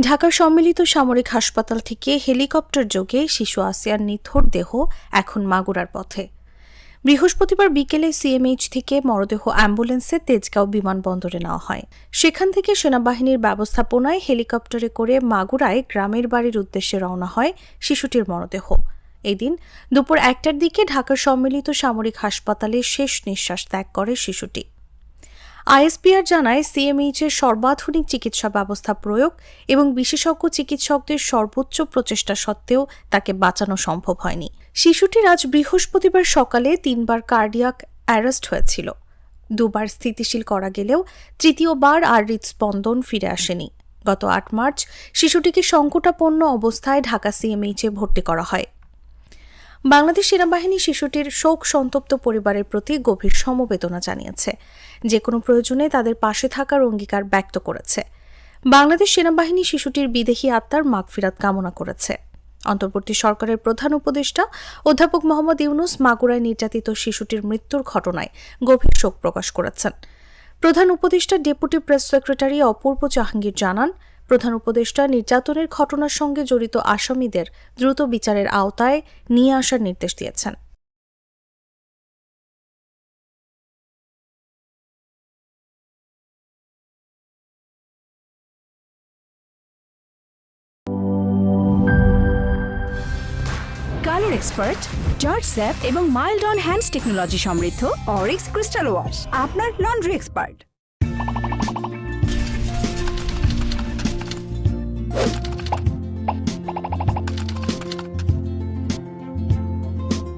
ঢাকার সম্মিলিত সামরিক হাসপাতাল থেকে হেলিকপ্টার যোগে শিশু আসিয়ার নিথর দেহ এখন মাগুরার পথে। বৃহস্পতিবার বিকেলে সিএমএইচ থেকে মরদেহ অ্যাম্বুলেন্সে তেজগাঁও বিমানবন্দরে নেওয়া হয়। সেখান থেকে সেনাবাহিনীর ব্যবস্থাপনায় হেলিকপ্টারে করে মাগুরায় গ্রামের বাড়ির উদ্দেশ্যে রওনা হয় শিশুটির মরদেহ। এদিন দুপুর একটার দিকে ঢাকার সম্মিলিত সামরিক হাসপাতালে শেষ নিঃশ্বাস ত্যাগ করে শিশুটি। আইএসপিআর জানায় সিএমএইচ এর সর্বাধুনিক চিকিৎসা ব্যবস্থা প্রয়োগ এবং বিশেষজ্ঞ চিকিৎসকদের সর্বোচ্চ প্রচেষ্টা সত্ত্বেও তাকে বাঁচানো সম্ভব হয়নি। শিশুটির আজ বৃহস্পতিবার সকালে তিনবার কার্ডিয়াক অ্যারেস্ট হয়েছিল। দুবার স্থিতিশীল করা গেলেও তৃতীয়বার আর হৃদস্পন্দন ফিরে আসেনি। গত আট মার্চ শিশুটিকে সংকটাপন্ন অবস্থায় ঢাকা সিএমএইচে ভর্তি করা হয়। বাংলাদেশ সেনাবাহিনী শিশুটির শোক সন্তপ্ত পরিবারের প্রতি গভীর সমবেদনা জানিয়েছে। যে কোনো প্রয়োজনে তাদের পাশে থাকার অঙ্গীকার ব্যক্ত করেছে। বাংলাদেশ সেনাবাহিনী শিশুটির বিদেহী আত্মার মাগফিরাত কামনা করেছে। অন্তর্বর্তী সরকারের প্রধান উপদেষ্টা অধ্যাপক মোহাম্মদ ইউনুস মাগুরায় নির্যাতিত শিশুটির মৃত্যুর ঘটনায় গভীর শোক প্রকাশ করেছেন। প্রধান উপদেষ্টা deputy press secretary Apurba Jahangir জানান প্রধান উপদেষ্টা নির্যাতনের ঘটনার সঙ্গে জড়িত আসামিদের দ্রুত বিচারের আওতায় নিয়ে আসার নির্দেশ দিয়েছেন। এক্সপার্ট জর্জ স্যাপ এবং মাইল্ড অন হ্যান্ডস টেকনোলজি সমৃদ্ধ অরিক্স ক্রিস্টাল ওয়াশ, আপনার লন্ড্রি এক্সপার্ট।